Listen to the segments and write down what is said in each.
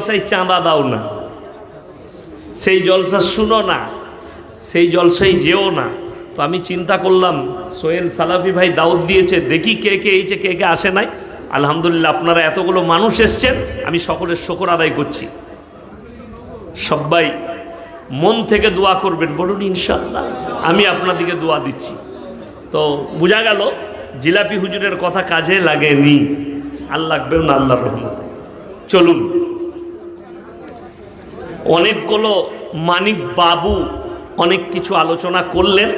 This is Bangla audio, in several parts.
জলসায় চাঁদা দাও না। সেই জলসা শুনো না, সেই জলসায় যেও না। তো আমি চিন্তা করলাম, সোহেল সালাফি ভাই দাউদ দিয়েছে, দেখি কে কে এইছে কে কে আসে নাই। আলহামদুলিল্লাহ আপনারা এতগুলো মানুষ এসছেন, আমি সকলের শকর আদায় করছি। সবাই মন থেকে দোয়া করবেন, বলুন ইনশাল্লাহ আমি আপনাদিকে দোয়া দিচ্ছি। তো বোঝা গেল, জিলাপি হুজুরের কথা কাজে লাগেনি। আর লাগবেও না আল্লাহর রহমত। চলুন। অনেকগুলো মানিক বাবু অনেক কিছু আলোচনা করলেন।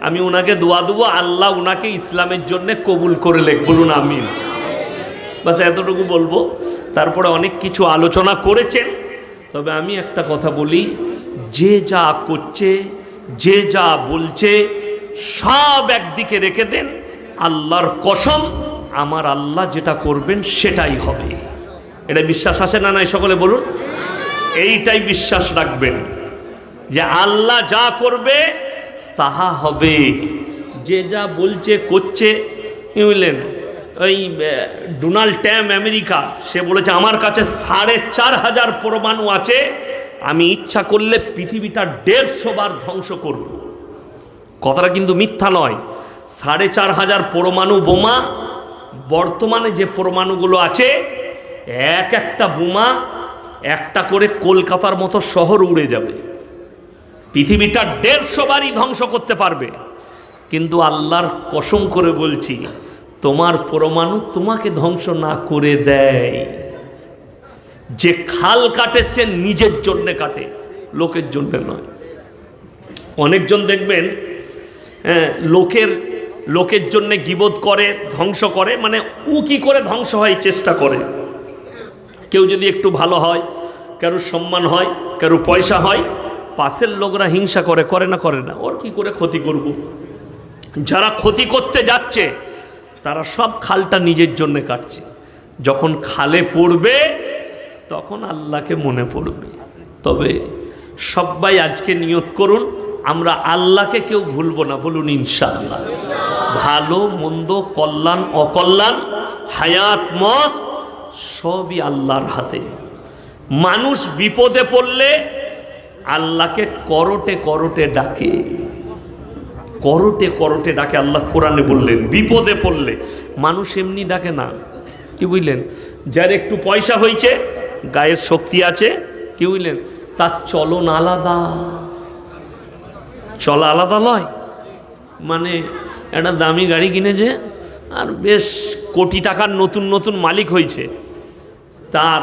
আমি ওনাকে দোয়া দেবো, আল্লাহ ওনাকে ইসলামের জন্য কবুল করে লেখ। বলুন আমিন। বাস এতটুকু বলব। তারপরে অনেক কিছু আলোচনা করেছেন। তবে আমি একটা কথা বলি, যে যা করছে, যে যা বলছে, সব একদিকে রেখে দেন। আল্লাহর কসম, আমার আল্লাহ যেটা করবেন সেটাই হবে। এটা বিশ্বাস আছে না নাই? সকলে বলুন। এইটাই বিশ্বাস রাখবেন যে আল্লাহ যা করবে, তাহা হবে। যে যা বলছে, করছে, কি বুঝলেন ওই ডোনাল্ড ট্যাম আমেরিকা, সে বলেছে, আমার কাছে সাড়ে চার হাজার পরমাণু আছে, আমি ইচ্ছা করলে পৃথিবীটা দেড়শো বার ধ্বংস করব। কথাটা কিন্তু মিথ্যা নয়। সাড়ে চার হাজার পরমাণু বোমা, বর্তমানে যে পরমাণুগুলো আছে, এক একটা বোমা একটা করে কলকাতার মতো শহর উড়ে যাবে। পৃথিবীটা দেড়শো বারই ধ্বংস করতে পারবে। কিন্তু আল্লাহর কসম করে বলছি তোমার পরমাণু তোমাকে ধ্বংস না করে দেয়। যে খাল কাটে সে নিজের জন্যে কাটে লোকের জন্য নয়। অনেকজন দেখবেন হ্যাঁ, লোকের লোকের জন্যে গিবোধ করে ধ্বংস করে মানে উ কি করে ধ্বংস হয় চেষ্টা করে। কেউ যদি একটু ভালো হয়, কারও সম্মান হয়, কারও পয়সা হয়, পাশের লোকরা হিংসা করে করে না করে না, ওর কি করে ক্ষতি করব। যারা ক্ষতি করতে যাচ্ছে, তারা সব খালটা নিজের জন্য কাটছে। যখন খালে পড়বে, তখন আল্লাহকে মনে পড়বে। তবে সবাই আজকে নিয়ত করুন, আমরা আল্লাহকে কেউ ভুলবো না, বলুন ইনশাআল্লাহ। ভালো, মন্দ, কল্যাণ, অকল্যাণ, হায়াত, মত সবই আল্লাহর হাতে। মানুষ বিপদে পড়লে আল্লাহকে করটে করটে ডাকে। করটে করটে ডাকে আল্লাহ কোরআনে বললেন, বিপদে পড়লে। মানুষ এমনি ডাকে না। কি বুঝলেন? যার একটু পয়সা হয়েছে, গায়ের শক্তি আছে, কি বুঝলেন? তার চলন আলাদা। চলা আলাদা লয়। মানে একটা দামি গাড়ি কিনেছে আর বেশ কোটি টাকার নতুন নতুন মালিক হয়েছে। তার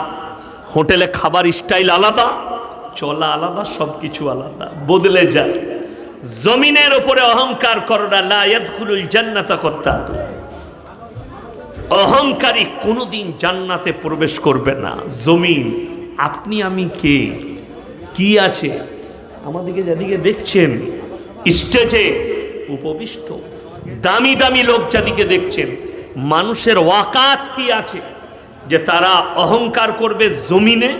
হোটেলে খাবার স্টাইল আলাদা, চলা আলাদা সব কিছু আলাদা, বদলে যায়। জমিনের ওপরে অহংকার করোনা অহংকারী কোনোদিন জান্নাতে প্রবেশ করবে না। জমিন, আপনি আমি কে? কি আছে? আমাদেরকে যেদিকে দেখছেন স্টেজে উপবিষ্ট। দামি দামি লোক যাদিকে দেখছেন, মানুষের ওয়াকাত কি আছে? যে তারা অহংকার করবে জমিনে?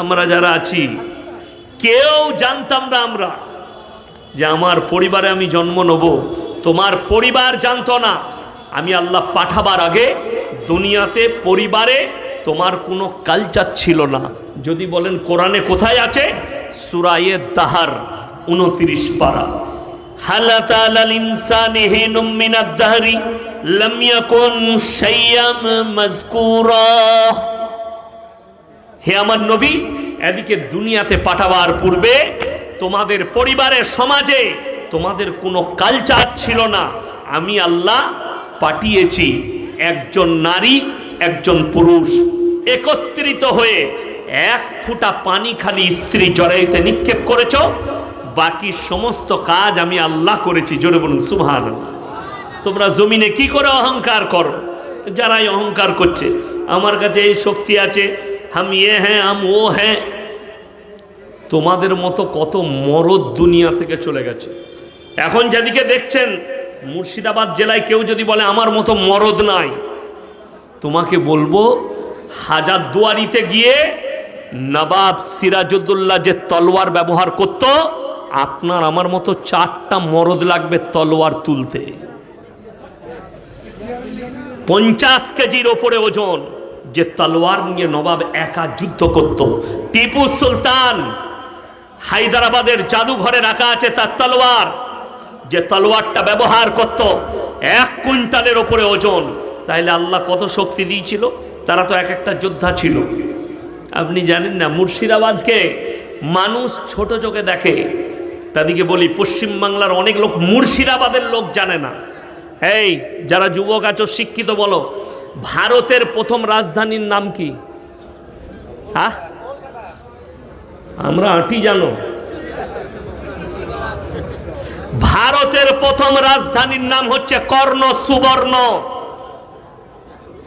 আমরা যারা আছি, কেউ জানতাম না আমরা যে আমার পরিবারে আমি জন্ম নেব, তোমার পরিবার জানতো না। আমি আল্লাহ পাঠাবার আগে দুনিয়াতে পরিবারে তোমার কোনো কালচার ছিল না। যদি বলেন কোরআনে কোথায় আছে? সুরায়ে দাহার, উনত্রিশ পারা। ইনসানি হিনুম মিনাদ দাহরি লাম ইয়াকুন শাইয়াম মাযকুরা হে আমার নবী, এদিকে দুনিয়াতে পাঠাবার পূর্বে তোমাদের পরিবারের সমাজে তোমাদের কোনো কালচার ছিল না। আমি আল্লাহ পাঠিয়েছি একজন নারী, একজন পুরুষ, একত্রিত হয়ে এক ফুটা পানি খালি স্ত্রী জড়াইতে নিক্ষেপ করেছ। বাকি সমস্ত কাজ আমি আল্লাহ করেছি, জোরে বলুন সুভান তোমরা জমিনে কি করে অহংকার করো? যারাই অহংকার করছে, আমার কাছে এই শক্তি আছে, হাম ইয়ে হ্যাঁ আম ও হ্যাঁ। তোমাদের মতো কত মরদ দুনিয়া থেকে চলে গেছে। এখন যেদিকে দেখছেন, মুর্শিদাবাদ জেলায় কেউ যদি বলে, আমার মতো মরদ নাই। তোমাকে বলব, হাজার দুয়ারিতে গিয়ে নবাব সিরাজউদ্দৌল্লা যে তলোয়ার ব্যবহার করত আপনার আমার মতো চারটা মরদ লাগবে তলোয়ার তুলতে। পঞ্চাশ কেজির ওপরে ওজন, যে তলোয়ার নিয়ে নবাব একা যুদ্ধ করত। টিপু সুলতান হায়দ্রাবাদের জাদুঘরে রাখা আছে তার তলোয়ার। যে তলোয়ারটা ব্যবহার করত, এক কুইন্টালের ওপরে ওজন। তাইলে আল্লাহ কত শক্তি দিয়েছিল? তারা তো এক একটা যোদ্ধা ছিল। আপনি জানেন না মুর্শিদাবাদকে মানুষ ছোট চোখে দেখে তাদেরকে বলি পশ্চিমবাংলার অনেক লোক মুর্শিদাবাদের লোক জানে না। এই, যারা যুবক আছো, শিক্ষিত বলো, ভারতের প্রথম রাজধানীর নাম কি? হ্যাঁ আমরা আটি জানো। ভারতের প্রথম রাজধানীর নাম হচ্ছে কর্ণ সুবর্ণ।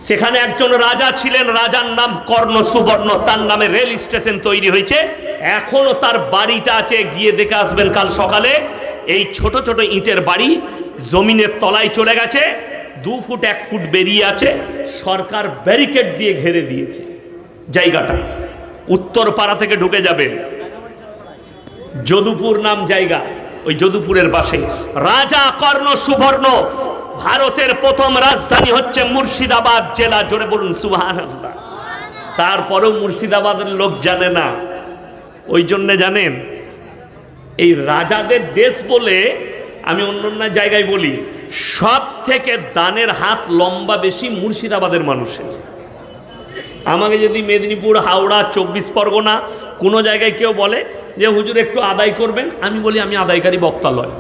সেখানে একজন রাজা ছিলেন, রাজার নাম কর্ণ সুবর্ণ, তার নামে রেল স্টেশন তৈরি হয়েছে। এখনও তার বাড়িটা আছে, গিয়ে দেখে আসবেন কাল সকালে। এই ছোট ছোট ইটের বাড়ি জমিনের তলায় চলে গেছে, দু ফুট এক ফুট বেরিয়ে আছে, সরকার ব্যারিকেড দিয়ে ঘেরে দিয়েছে জায়গাটা। উত্তর পাড়া থেকে ঢুকে যাবেন যদুপুর নাম জায়গা, ওই যদুপুরের পাশে। রাজা কর্ণ সুবর্ণ, ভারতের প্রথম রাজধানী হচ্ছে মুর্শিদাবাদ জেলা। জোরে বলুন সুহান তারপরেও মুর্শিদাবাদের লোক জানে না। ওই জন্যে জানেন এই রাজাদের দেশ বলে আমি অন্য অন্য জায়গায় বলি সব থেকে দানের হাত লম্বা বেশি মুর্শিদাবাদের মানুষের। আমাকে যদি মেদিনীপুর, হাওড়া, চব্বিশ পরগনা কোনো জায়গায় কেউ বলে যে, হুজুর, একটু আদায় করবেন? আমি বলি, আমি আদায়কারী বক্তালয়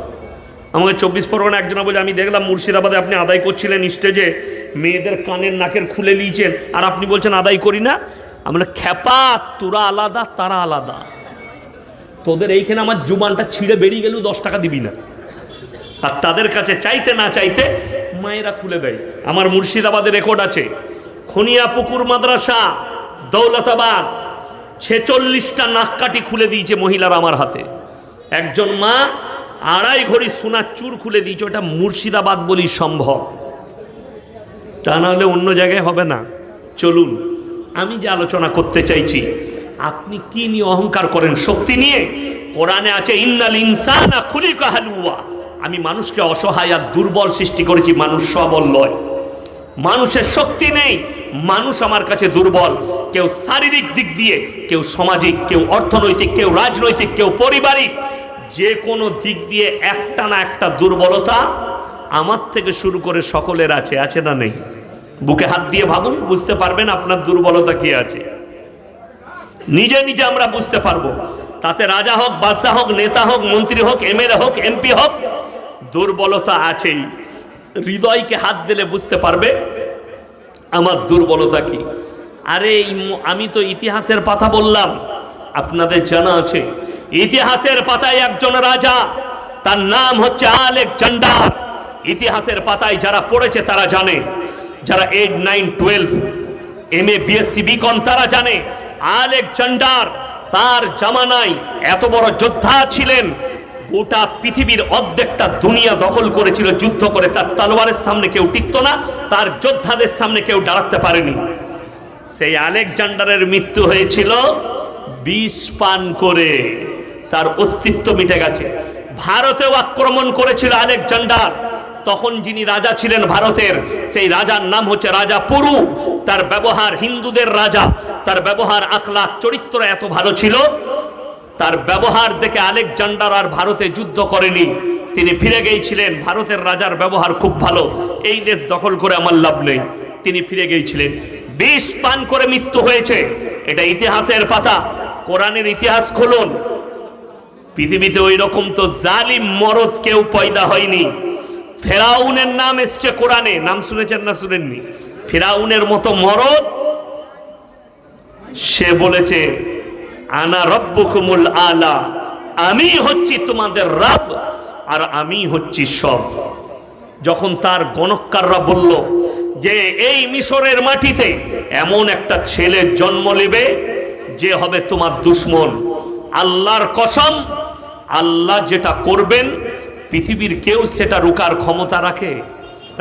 আমাকে চব্বিশ পরগনা একজনা বলে, আমি দেখলাম মুর্শিদাবাদে আপনি আদায় করছিলেন স্টেজে, মেয়েদের কানের নাকের খুলে নিয়েছেন, আর আপনি বলছেন আদায় করি না? আমরা খ্যাপা, তোরা আলাদা, তারা আলাদা। তোদের এইখানে আমার জুবানটা ছিঁড়ে বেরিয়ে গেলেও দশ টাকা দিবি না। আর তাদের কাছে চাইতে না চাইতে মায়েরা খুলে দেয়। আমার মুর্শিদাবাদের রেকর্ড আছে, খনিয়া পুকুর মাদ্রাসা, দৌলতাবাদ, ছেচল্লিশটা নাককাটি খুলে দিয়েছে মহিলার আমার হাতে। একজন মা আড়াই ঘড়ি সোনার চুর খুলে দিয়েছে, ওটা মুর্শিদাবাদ বলি সম্ভব। তা নাহলে অন্য জায়গায় হবে না। চলুন, আমি যে আলোচনা করতে চাইছি আপনি কি নিয়ে অহংকার করেন? শক্তি নিয়ে? কোরআনে আছে, ইন্নাল ইনসানা আমি মানুষকে অসহায় আর দুর্বল সৃষ্টি করেছি, মানুষ সবল নয় মানুষের শক্তি নেই, মানুষ আমার কাছে দুর্বল। কেউ শারীরিক দিক দিয়ে, কেউ সামাজিক, কেউ অর্থনৈতিক, কেউ রাজনৈতিক, কেউ পারিবারিক। যে কোনো দিক দিয়ে একটা না একটা দুর্বলতা আমার থেকে শুরু করে সকলের আছে আছে না নেই? বুকে হাত দিয়ে ভাবুন, বুঝতে পারবেন আপনার দুর্বলতা কি আছে। নিজে নিজে আমরা বুঝতে পারব। তাতে রাজা হোক, বাদশাহ হোক, নেতা হোক, মন্ত্রী হোক, এমএলএ হোক, এমপি হোক, দুর্বলতা আছেই। হৃদয়কে হাত দিলে বুঝতে পারবে আমার দুর্বলতা কি। আরে আমি তো ইতিহাসের পাতা বললাম, আপনাদের জানা আছে। ইতিহাসের পাতায় একজন রাজা, তার নাম হচ্ছে আলেকজান্ডার। ইতিহাসের পাতায় যারা পড়েছে তারা জানে, যারা eight nine twelve M A BSc BCom তারা জানে আলেকজান্ডার তার জামানায় এত বড় যোদ্ধা ছিলেন, গোটা পৃথিবীর অর্ধেকটা দুনিয়া দখল করেছিল, যুদ্ধ করে তার তলোয়ারের সামনে কেউ টিকত না, তার যোদ্ধাদের সামনে কেউ দাঁড়াতে পারেনি। সেই আলেকজান্ডারের মৃত্যু হয়েছিল বিষ পান করে, তার অস্তিত্ব মিটে গেছে। ভারতেও আক্রমণ করেছিল আলেকজান্ডার তখন যিনি রাজা ছিলেন ভারতের, সেই রাজার নাম হচ্ছে রাজা পুরু। তার ব্যবহার হিন্দুদের রাজা, তার ব্যবহার আখলাখ, চরিত্র এত ভালো ছিল। তার ব্যবহার দেখে আলেকজান্ডার আর ভারতে যুদ্ধ করেনি। তিনি ফিরে গিয়েছিলেন, ভারতের রাজার ব্যবহার খুব ভালো। এই দেশ দখল করে আমার লাভ নেই। তিনি ফিরে গিয়েছিলেন। বিষ পান করে মৃত্যু হয়েছে। এটা ইতিহাসের পাতা। কোরআনের ইতিহাস খুলুন। পৃথিবীতে ওই রকম তো জালিম মরদ কেউ পয়দা হয়নি। ফেরাউনের নাম এসছে কোরআনে, নাম শুনেছেন না শুনেননি? ফেরাউনের মতো মরদ, সে বলেছে, আনা রব্বুকুমুল আলা, আমি হচ্ছি তোমাদের রব, আর আমি হচ্ছি সব। যখন তার গণকাররা বলল যে, এই মিশরের মাটিতে এমন একটা ছেলে জন্ম নেবে, যে হবে তোমার দুশ্মন। আল্লাহর কসম, আল্লাহ যেটা করবেন পৃথিবীর কেউ সেটা রুকার ক্ষমতা রাখে?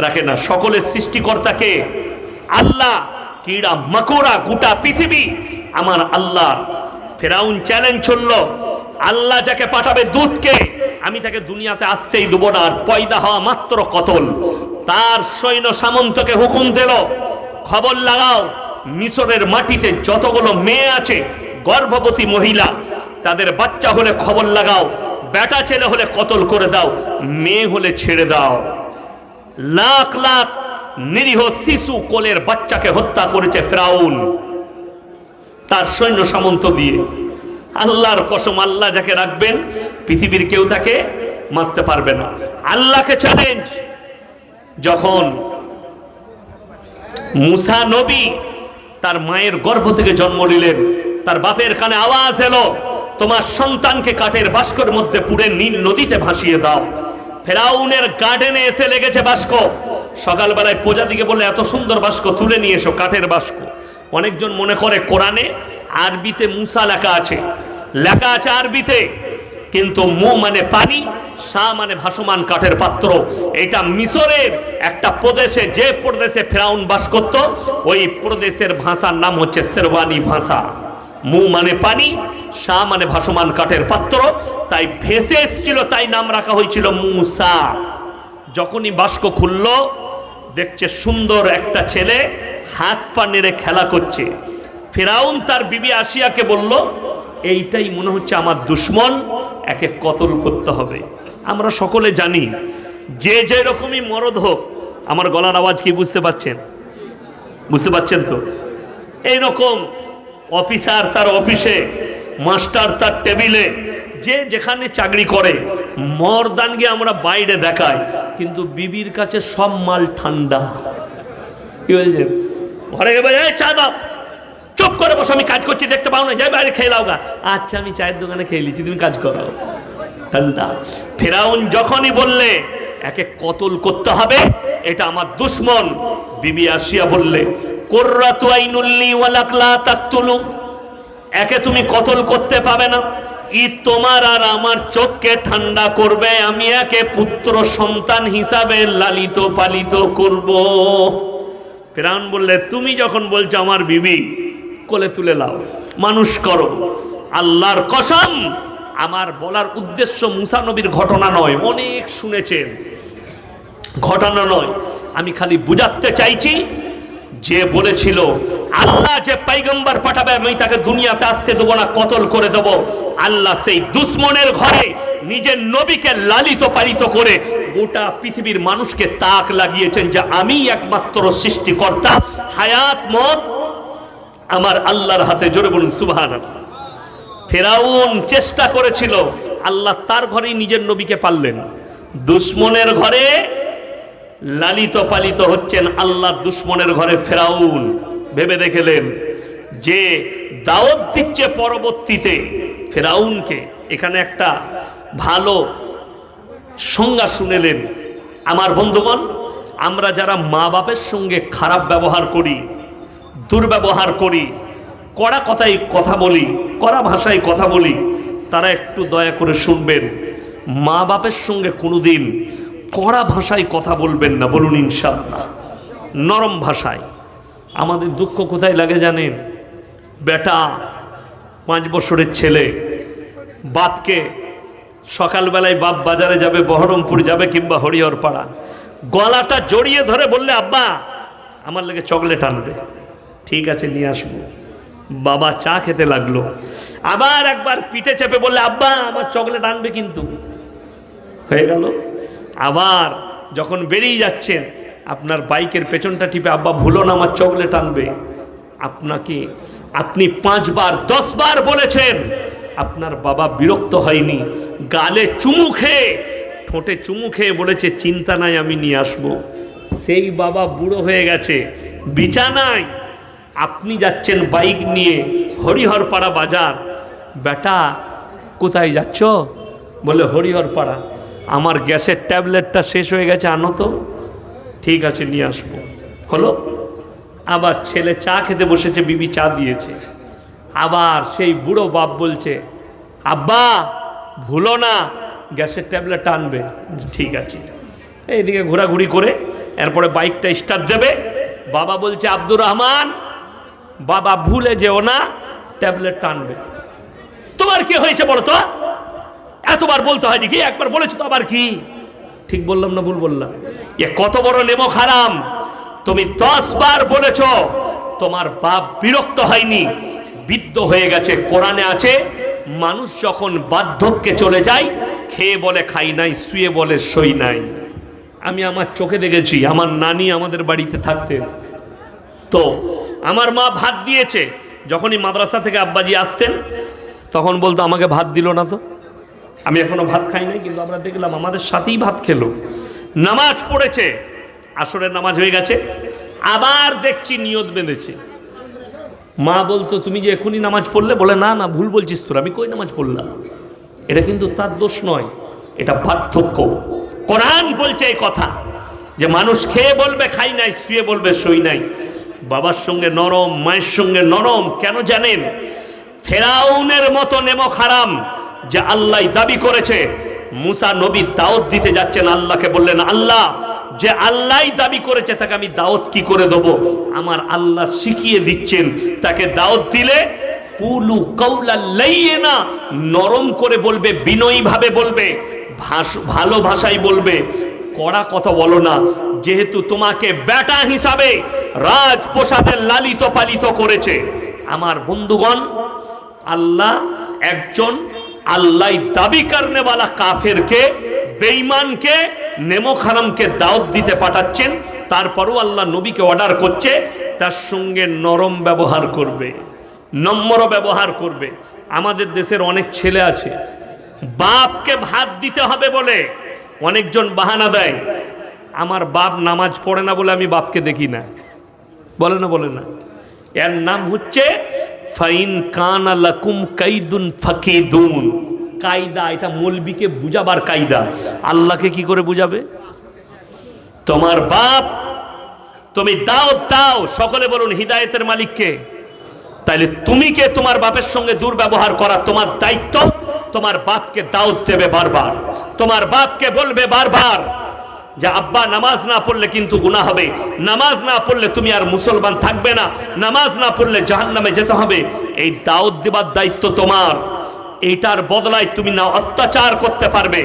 রাখে না। সকলের সৃষ্টিকর্তাকে আল্লাহ, কিড়া মকোড়া গোটা পৃথিবী আমার আল্লাহ। ফেরাউন চ্যালেঞ্জ চলল আল্লাহ যাকে পাঠাবে দূতকে, আমি তাকে দুনিয়াতে আসতেই দেবো না, আর পয়দা হওয়া মাত্র কতল। তার সৈন্য সামন্তকে হুকুম দিল, খবর লাগাও, মিশরের মাটিতে যতগুলো মেয়ে আছে, গর্ভবতী মহিলা, তাদের বাচ্চা হলে খবর লাগাও বেটা ছেলে হলে কতল করে দাও, মেয়ে হলে ছেড়ে দাও। লাখ লাখ নিরীহ শিশু কোলের বাচ্চাকে হত্যা করেছে ফেরাউন। তার সৈন্য সামন্ত দিয়ে। আল্লাহর কসম আল্লাহ যাকে রাখবেন, পৃথিবীর কেউ তাকে মারতে পারবে না। আল্লাহকে চ্যালেঞ্জ যখন মুসা নবী তার মায়ের গর্ভ থেকে জন্ম নিলেন, তার বাপের কানে আওয়াজ এলো। তোমার সন্তানকে কাঠের বাস্কর মধ্যে পুড়ে নীল নদীতে ভাসিয়ে দাও। ফেরাউনের গার্ডেনে এসে লেগেছে বাস্ক। সকালবেলায় প্রজাদিকে বলে, এত সুন্দর বাস্ক, তুলে নিয়ে এসো কাঠের বাস্ক। অনেকজন মনে করে, কোরআনে, আরবিতে মুসা লেখা আছে। লেখা আছে আরবিতে, কিন্তু মু মানে পানি শাহ মানে ভাসমান কাঠের পাত্র। এটা মিশরের একটা প্রদেশে, যে প্রদেশে ফেরাউন বাস করত, ওই প্রদেশের ভাষার নাম হচ্ছে শেরওয়ানি ভাষা। মু মানে পানি শাহ মানে ভাসমান কাঠের পাত্র, তাই ভেসে এসেছিল, তাই নাম রাখা হয়েছিল মুসা। যখনই বাস্ক খুলল, দেখছে সুন্দর একটা ছেলে হাত পা নেড়ে খেলা করছে। ফেরাউন তার বিবি আসিয়াকে বলল, এইটাই মনে হচ্ছে আমার দুশ্মন, একে কতল করতে হবে। আমরা সকলে জানি, যে যে রকমই মরদ হোক, আমার গলার আওয়াজ কি বুঝতে পাচ্ছেন বুঝতে পাচ্ছেন তো? এই রকম অফিসার তার অফিসে মাস্টার তার টেবিলে, যে যেখানে চাকরি করে মর্দানকে আমরা বাইরে দেখাই, কিন্তু বিবির কাছে সব মাল ঠান্ডা। কি হয়েছে? ঘরে এই চা দাও চুপ করে বসো, আমি কাজ করছি, দেখতে পাও না, যাই বাইরে খেয়ে লাও গা। আচ্ছা আমি চায়ের দোকানে খেয়ে নিচ্ছি, তুমি কাজ করো। ঠান্ডা। ফেরাউন যখনই বললে, একে কতল করতে হবে, এটা আমার দুশ্মন। বিবি আসিয়া বললে, কোর্রাতু আইনুল্লি ওয়ালাকলা তাকতুলু। একে তুমি কতল করতে পাবে না? ই তোমার আর আমার চোখকে ঠান্ডা করবে, আমি একে পুত্র সন্তান হিসাবে লালিত পালিত করব। ফেরাউন বললে, তুমি যখন বলছো আমার বিবি, কোলে তুলে লাও, মানুষ করো। আল্লাহর কসম, আমার বলার উদ্দেশ্য মুসা নবীর ঘটনা নয়, অনেক শুনেছেন। ঘটনা নয়, আমি খালি বুঝাতে চাইছি যে বলেছিল, আল্লাহ যে পাইগম্বার পাঠাবে, আমি তাকে দুনিয়াতে আসতে দেবো না, কতল করে দেবো। আল্লাহ সেই দুশ্মনের ঘরে নিজের নবীকে লালিত পালিত করে গোটা পৃথিবীর মানুষকে তাক লাগিয়েছেন যে, আমি একমাত্র সৃষ্টিকর্তা, হায়াত, মত, আমার আল্লাহর হাতে। জোরে বলুন সুবহান ফেরাউন চেষ্টা করেছিল, আল্লাহ তার ঘরেই নিজের নবীকে পারলেন দুশ্মনের ঘরে লালিত পালিত হচ্ছেন আল্লাহ দুশ্মনের ঘরে ফেরাউন। ভেবে দেখেলেন যে দাওয়াত দিচ্ছে পরবর্তীতে ফেরাউনকে। এখানে একটা ভালো সংজ্ঞা শুনেলেন। আমার বন্ধুগণ, আমরা যারা মা বাপের সঙ্গে খারাপ ব্যবহার করি, দুর্ব্যবহার করি, কড়া কথায় কথা বলি, কড়া ভাষায় কথা বলি, তারা একটু দয়া করে শুনবেন। মা বাপের সঙ্গে কোনোদিন কড়া ভাষায় কথা বলবেন না, বলুন ইনশাল্লাহ নরম ভাষায়। আমাদের দুঃখ কোথায় লাগে জানেন? বেটা, পাঁচ বছরের ছেলে, বাপকে সকালবেলায় বাপ বাজারে যাবে, বহরমপুর যাবে কিংবা হরিহরপাড়া। গলাটা জড়িয়ে ধরে বললে, আব্বা, আমার লেগে চকলেট আনবে। ঠিক আছে, নিয়ে আসব। বাবা চা খেতে লাগল। আবার একবার পিঠে চেপে বললে, আব্বা, আমার চকলেট আনবে কিন্তু। হয়ে গেল। আবার যখন বেরিয়ে যাচ্ছেন, আপনার বাইকের পেছনটা টিপে, আব্বা, ভুলো না, আমার চকলেট আনবে আপনাকে আপনি পাঁচবার, দশবার বলেছেন, আপনার বাবা বিরক্ত হয়নি। গালে চুমু খেয়ে, ঠোঁটে চুমু খেয়ে বলেছে, চিন্তা নাই, আমি নিয়ে আসব। সেই বাবা বুড়ো হয়ে গেছে। বিছানায় আপনি যাচ্ছেন বাইক নিয়ে, হরিহরপাড়া বাজার। বেটা, কোথায় যাচ্ছ? বলে, হরিহরপাড়া। আমার গ্যাসের ট্যাবলেটটা শেষ হয়ে গেছে, আনো তো। ঠিক আছে, নিয়ে আসব। হলো? আবার ছেলে চা খেতে বসেছে, বিবি চা দিয়েছে। আবার সেই বুড়ো বাপ বলছে, আব্বা, ভুলো না, গ্যাসের ট্যাবলেট আনবে। ঠিক আছে। এইদিকে ঘোরাঘুরি করে, এরপরে বাইকটা স্টার্ট দেবে। বাবা বলছে, আব্দুর রহমান, বাবা ভুলে যেও না ট্যাবলেট টানবে তোমার কি হয়েছে বলো তো? এতবার বলতে হয় দেখি, একবার বলেছ তো আবার কি? ঠিক বললাম না, ভুল বললাম। এ, কত বড় নেমো খারাম। তুমি দশ বার বলেছ, তোমার বাপ বিরক্ত হয়নি। বিদ্ধ হয়ে গেছে, কোরআনে আছে, মানুষ যখন বার্ধক্যে চলে যায়, খেয়ে বলে খাই নাই, শুয়ে বলে সই নাই। আমি আমার চোখে দেখেছি, আমার নানি আমাদের বাড়িতে থাকতেন। তো, আমার মা ভাত দিয়েছে, যখনই মাদ্রাসা থেকে আব্বাজি আসতেন, তখন বলতো, আমাকে ভাত দিল না তো? আমি এখনও ভাত খাই নাই, কিন্তু আমরা দেখলাম আমাদের সাথেই ভাত খেলো। নামাজ পড়েছে, আসরের নামাজ হয়ে গেছে, আবার দেখছি নিয়ত বেঁধেছে। মা বলতো, তুমি যে এখনই নামাজ পড়লে? বলে, না না, ভুল বলছিস তোর, আমি কই নামাজ পড়লাম? এটা কিন্তু তার দোষ নয়, এটা পার্থক্য। কোরআন বলছে এই কথা, যে মানুষ খেয়ে বলবে, খাই নাই, শুয়ে বলবে শুই নাই। বাবার সঙ্গে নরম, মায়ের সঙ্গে নরম, কেন জানেন? ফেরাউনের মতো নেমো খারাম যে আল্লাহ দাবি করেছে, মুসা নবী দাওয়াত দিতে যাচ্ছেন, আল্লাহকে বললেন, আল্লাহ, যে আল্লাহ দাবি করেছে, তাকে আমি দাওয়াত কি করে দেব? আমার আল্লাহ শিখিয়ে দিচ্ছেন, তাকে দাওয়াত দিলে কুলু কৌলা লাইয়ে না নরম করে বলবে বিনয়ী ভাবে বলবে ভালো ভাষায় বলবে, কড়া কথা বলো না, যেহেতু তোমাকে বেটা হিসাবে রাজপ্রসাদে লালিত পালিত করেছে। আমার বন্ধুগণ, আল্লাহ একজন আল্লাহ দাবি কারণেওয়ালা কাফেরকে, বেঈমানকে নেমো খারামকে দাওয়াত দিতে পাঠাচ্ছেন, তারপরও আল্লাহ নবীকে অর্ডার করছে, তার সঙ্গে নরম ব্যবহার করবে, নম্র ব্যবহার করবে। আমাদের দেশের অনেক ছেলে আছে, বাপকে ভাত দিতে হবে বলে অনেকজন বাহানা দেয়, আমার বাপ নামাজ পড়ে না বলে আমি বাপকে দেখি না। বলে না বলে না। এর নাম হচ্ছে ফাইন কান আলাকুম কাইদুন ফাকিদুন। কায়দা, এটা মলবিকে বুঝাবার কায়দা। আল্লাহকে কি করে বুঝাবে? তোমার বাপ, তুমি দাও দাও, সকলে বলুন হিদায়তের মালিককে। তাইলে তুমি কে তোমার বাপের সঙ্গে দুর্ব্যবহার করা? তোমার দায়িত্ব? তোমার বাপকে দাওয়াত দেবে বারবার। তোমার বাপকে বলবে বারবার যে আব্বা, নামাজ না পড়লে কিন্তু গুনাহ হবে। নামাজ না পড়লে তুমি আর মুসলমান থাকবে না। নামাজ না পড়লে জাহান্নামে যেতে হবে। এই দাওয়াত দেবার দায়িত্ব তোমার। এইটার বদলায় তুমি না অত্যাচার করতে পারবে,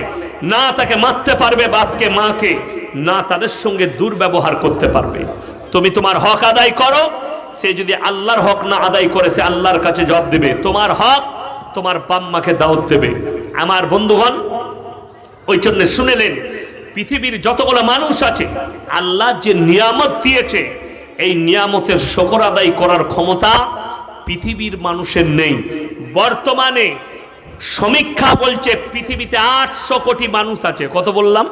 না তাকে মারতে পারবে বাপকে, মাকে, না তাদের সঙ্গে দুর্ব্যবহার করতে পারবে। তুমি তোমার হক আদায় করো। সে যদি আল্লাহর হক না আদায় করে, সে আল্লাহর কাছে জব দেবে। তোমার হক তোমার বাম্মাকে দাওয়াত দেবে। আমার বন্ধুগণ, ওই জন্য শুনেলেন পৃথিবীর যতগুলো মানুষ আছে, আল্লাহ যে নিয়ামত দিয়েছে, এই নিয়ামতের শকর আদায় করার ক্ষমতা পৃথিবীর মানুষের নেই। বর্তমানে সমীক্ষা বলছে পৃথিবীতে আটশো কোটি মানুষ আছে। কত বললাম?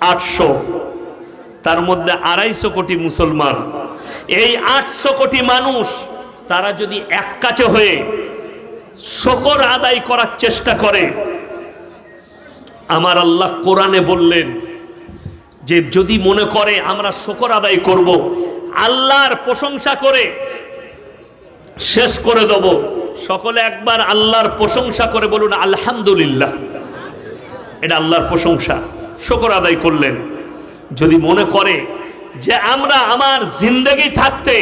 আটশো। তার মধ্যে আড়াইশো কোটি মুসলমান। এই আটশো কোটি মানুষ, তারা যদি এক কাছে হয়ে শকর আদায় করার চেষ্টা করে আমার আল্লাহ কোরআনে বললেন যে যদি মনে করে আমরা শকর আদায় করব, আল্লাহর প্রশংসা করে শেষ করে দেব। সকলে একবার আল্লাহর প্রশংসা করে বলুন, আলহামদুলিল্লাহ। এটা আল্লাহর প্রশংসা। শকর আদায় করলেন। যদি মনে করে যে আমরা আমার জিন্দগি থাকতে,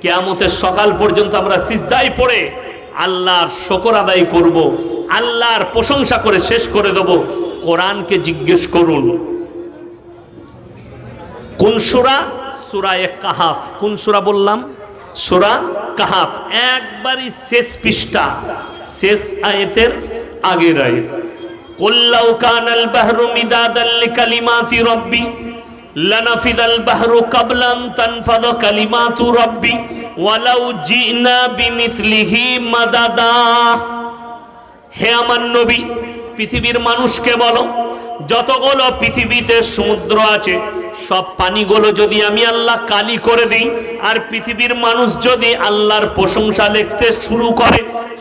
কেয়ামতের সকাল পর্যন্ত আমরা সিজদাই পড়ে আল্লাহর শকর আদায় করব। আল্লাহর প্রশংসা করে শেষ করে দেব। কোরআনকে জিজ্ঞেস করুন। কোন সুরা? সুরা এ কাহাফ। কোন সুরা বললাম? সুরা কাহাফ। একবারই শেষ পৃষ্ঠা, শেষ আয়েতের আগের আয়েত। কল্লাউ কানাল বাহরু মিদাদাল কালিমাতি রব্বি, লানাফিদাল বাহরু কাবলান তানফাদ কালিমাতু রব্বি। ওয়ালাউ জিনা বিমিসলিহি মাদাদা। হে আমার নবী, পৃথিবীর মানুষকে বলো, যতগুলো পৃথিবীতে সমুদ্র আছে, সব পানিগুলো যদি আমি আল্লাহ কালি করে দিই, আর পৃথিবীর মানুষ যদি আল্লাহর প্রশংসা লিখতে শুরু করে,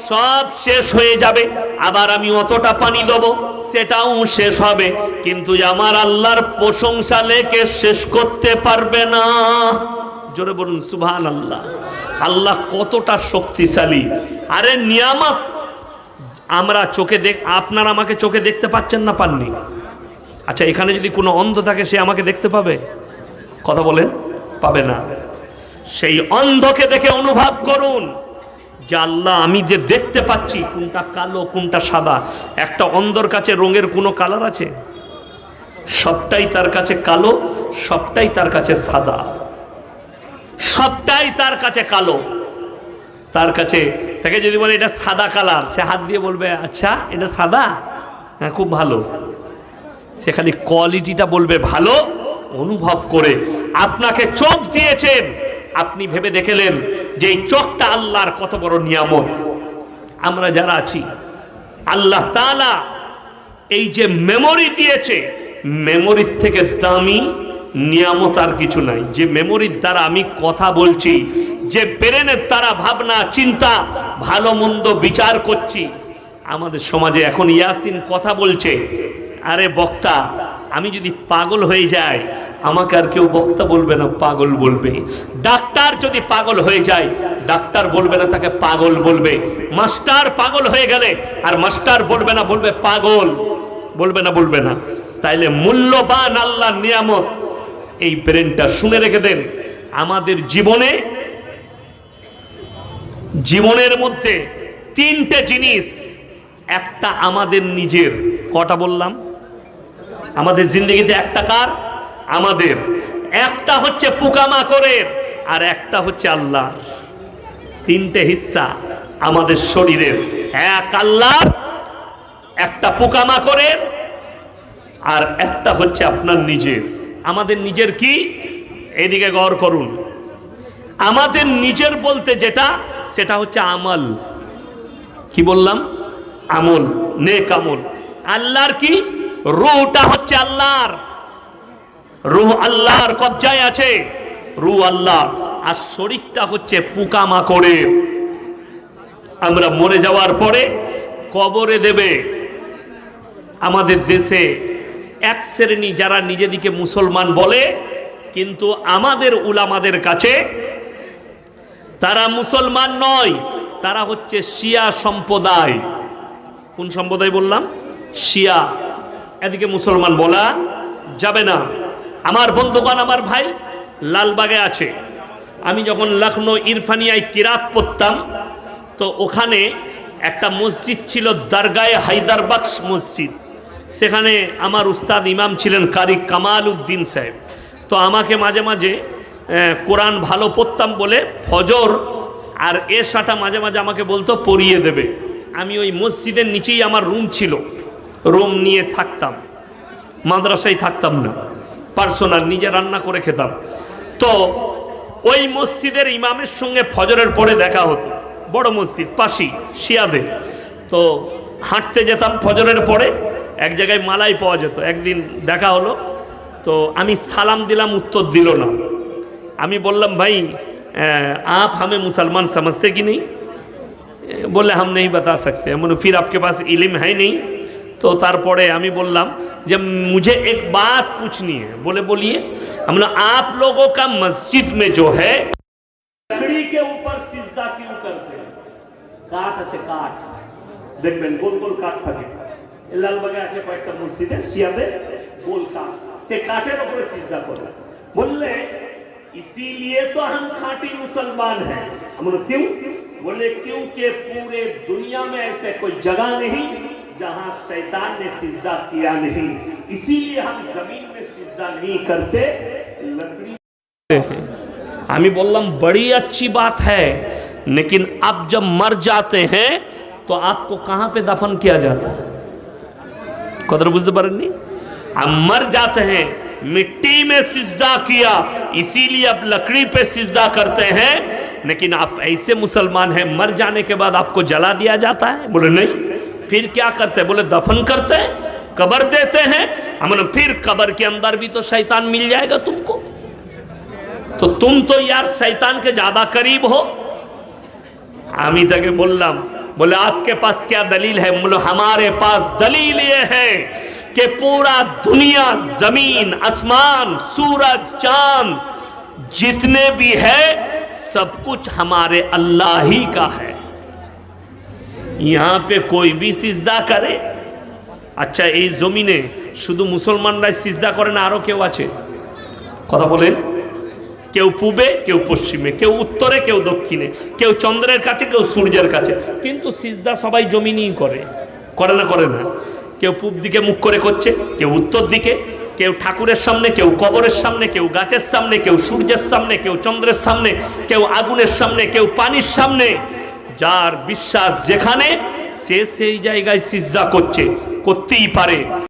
সব শেষ হয়ে যাবে, আবার আমি অতটা পানি দেবো, সেটাও শেষ হবে। কিন্তু আমার আল্লাহর প্রশংসা লেখে শেষ করতে পারবে না। জোরে বলুন সুবহান আল্লাহ আল্লাহ কতটা শক্তিশালী। আরে নিয়ামত, আমরা চোখে দেখ, আপনার আমাকে চোখে দেখতে পাচ্ছেন না পাননি? আচ্ছা এখানে যদি কোনো অন্ধ থাকে, সে আমাকে দেখতে পাবে? কথা বলেন, পাবে না। সেই অন্ধকে দেখে অনুভব করুন, যে আল্লাহ, আমি যে দেখতে পাচ্ছি, কোনটা কালো, কোনটা সাদা। একটা অন্ধর কাছে রঙের কোনো কালার আছে? সবটাই তার কাছে কালো, সবটাই তার কাছে সাদা। সবটাই তার কাছে কালো। তার কাছে, তাকে যদি বলে এটা সাদা কালার, সে হাত দিয়ে বলবে আচ্ছা এটা সাদা? হ্যাঁ খুব ভালো। সে খালি কোয়ালিটিটা বলবে, ভালো অনুভব করে। আপনাকে চোখ দিয়েছেন। আপনি ভেবে দেখেলেন যে এই চোখটা আল্লাহর কত বড় নিয়ামত। আমরা যারা আছি, আল্লাহ তাআলা এই যে মেমোরি দিয়েছে মেমোরির থেকে দামি নিয়ামত আর কিছু নাই। যে মেমোরির দ্বারা আমি কথা বলছি, যে ব্রেনের দ্বারা ভাবনা, চিন্তা, ভালো মন্দ বিচার করছি। আমাদের সমাজে এখন ইয়াসিন কথা বলছে, আরে বক্তা, আমি যদি পাগল হয়ে যাই, আমাকে আর কেউ বক্তা বলবে না, পাগল বলবে। ডাক্তার যদি পাগল হয়ে যায়, ডাক্তার বলবে না, তাকে পাগল বলবে। মাস্টার পাগল হয়ে গেলে, আর মাস্টার বলবে না, বলবে পাগল। বলবে না বলবে না। তাইলে মূল্যবান আল্লাহ নিয়ামত এই ব্রেনটা শুনে রেখে দেন। আমাদের জীবনে, জীবনের মধ্যে তিনটে জিনিস, একটা আমাদের নিজের। কটা বললাম? আমাদের জিন্দগিতে একটা কার? আমাদের। একটা হচ্ছে পোকামাকড়ের, আর একটা হচ্ছে আল্লাহ তিনটে হিস্সা আমাদের শরীরের। এক আল্লাহ একটা পোকামাকড়ের, আর একটা হচ্ছে আপনার নিজের। আমাদের নিজের কি? এদিকে গৌর করুন। আমাদের নিজের বলতে যেটা, সেটা হচ্ছে আমল। কি বললাম? আমল, নেক আমল। আল্লাহর কি? রুহটা হচ্ছে আল্লাহর। রুহ আল্লাহর কবজায় আছে। রু আল্লাহ আর শরীরটা হচ্ছে পোকামাকড়ের। আমরা মরে যাওয়ার পরে কবরে দেবে। আমাদের দেশে এক শ্রেণি যারা নিজেদিকে মুসলমান বলে, কিন্তু আমাদের উলামাদের কাছে তারা মুসলমান নয়, তারা হচ্ছে শিয়া সম্প্রদায়। কোন সম্প্রদায় বললাম? শিয়া। এদিকে মুসলমান বলা যাবে না। আমার বন্ধুগণ, আমার ভাই লালবাগে আছে। আমি যখন লখনৌ ইরফানিয়ায় কিরাত পড়তাম, তো ওখানে একটা মসজিদ ছিল দরগায়ে হায়দারবাক্স মসজিদ। সেখানে আমার উস্তাদ ইমাম ছিলেন কারি কামাল উদ্দিন সাহেব। তো আমাকে মাঝে মাঝে কোরআন ভালো পড়তাম বলে ফজর আর এশাটা মাঝে মাঝে আমাকে বলতো পড়িয়ে দেবে। আমি ওই মসজিদের নিচেই আমার রুম ছিল। রুম নিয়ে থাকতাম। মাদ্রাসায় থাকতাম না। পার্সোনাল, নিজে রান্না করে খেতাম। তো ওই মসজিদের ইমামের সঙ্গে ফজরের পরে দেখা হতো। বড় মসজিদ পাশি শিয়াদের তো হাঁটতে যেতাম ফজরের পরে। এক জায়গায় মালাই পাওয়া যেত একদিন দেখা হলো তো আমি সালাম দিলাম উত্তর দিল না আমি বললাম ভাই आप हमें मुसलमान समझते कि नहीं বললে हम नहीं बता सकते মানে फिर आपके पास इल्म है नहीं তো তারপরে আমি বললাম যে मुझे एक बात पूछनी है बोले बोलिए हम लोग आप लोगों का मस्जिद में जो है लकड़ी के ऊपर सिजदा क्यों करते हैं কাঠ আছে কাঠ দেখবেন গোল গোল কাঠ থাকে এই লালবাগে আছে কয়েকটা মসজিদে শিয়াদের গোল কাঠ সে কাঠের উপরে সিজদা করে বললে इसीलिए तो हम खाटी मुसलमान हैं हम बोले क्यों बोले क्योंकि पूरे दुनिया में ऐसे कोई जगह नहीं जहां शैतान ने सिजदा किया नहीं इसीलिए हम जमीन में सिजदा नहीं करते लकड़ी আমি বললাম बड़ी अच्छी बात है लेकिन अब जब मर जाते हैं तो आपको कहां पे दफन किया जाता है কথাটা বুঝতে পারেননি हम मर जाते हैं मिट्टी में सिजदा किया इसीलिए अब लकड़ी पे सिजदा करते हैं लेकिन आप ऐसे मुसलमान हैं मर जाने के बाद आपको जला दिया जाता है बोले नहीं फिर क्या करते हैं बोले दफन करते हैं कबर देते हैं हमने फिर कबर के अंदर भी तो शैतान मिल जाएगा तुमको তো তুম তো यार शैतान के ज्यादा करीब हो আমি তাকে বললাম बोले आपके पास क्या दलील है बोले हमारे पास दलील ये है कि पूरा दुनिया जमीन आसमान सूरज चांद जितने भी है सब कुछ हमारे अल्लाह ही का है यहाँ पे कोई भी सिजदा करे আচ্ছা এই জমিনে শুধু মুসলমানরাই সিজদা করে না আরও কেউ আছে কথা বলেন কেউ পূবে, কেউ পশ্চিমে, কেউ উত্তরে, কেউ দক্ষিণে, কেউ চন্দ্রের কাছে, কেউ সূর্যের কাছে। কিন্তু সিজদা সবাই জমিনই করে। করে না করে না। কেউ পূব দিকে মুখ করে করছে, কেউ উত্তর দিকে, কেউ ঠাকুরের সামনে, কেউ কবরের সামনে, কেউ গাছের সামনে, কেউ সূর্যের সামনে, কেউ চন্দ্রের সামনে, কেউ আগুনের সামনে, কেউ পানির সামনে। যার বিশ্বাস যেখানে, সে সেই জায়গায় সিজদা করছে, করতেই পারে।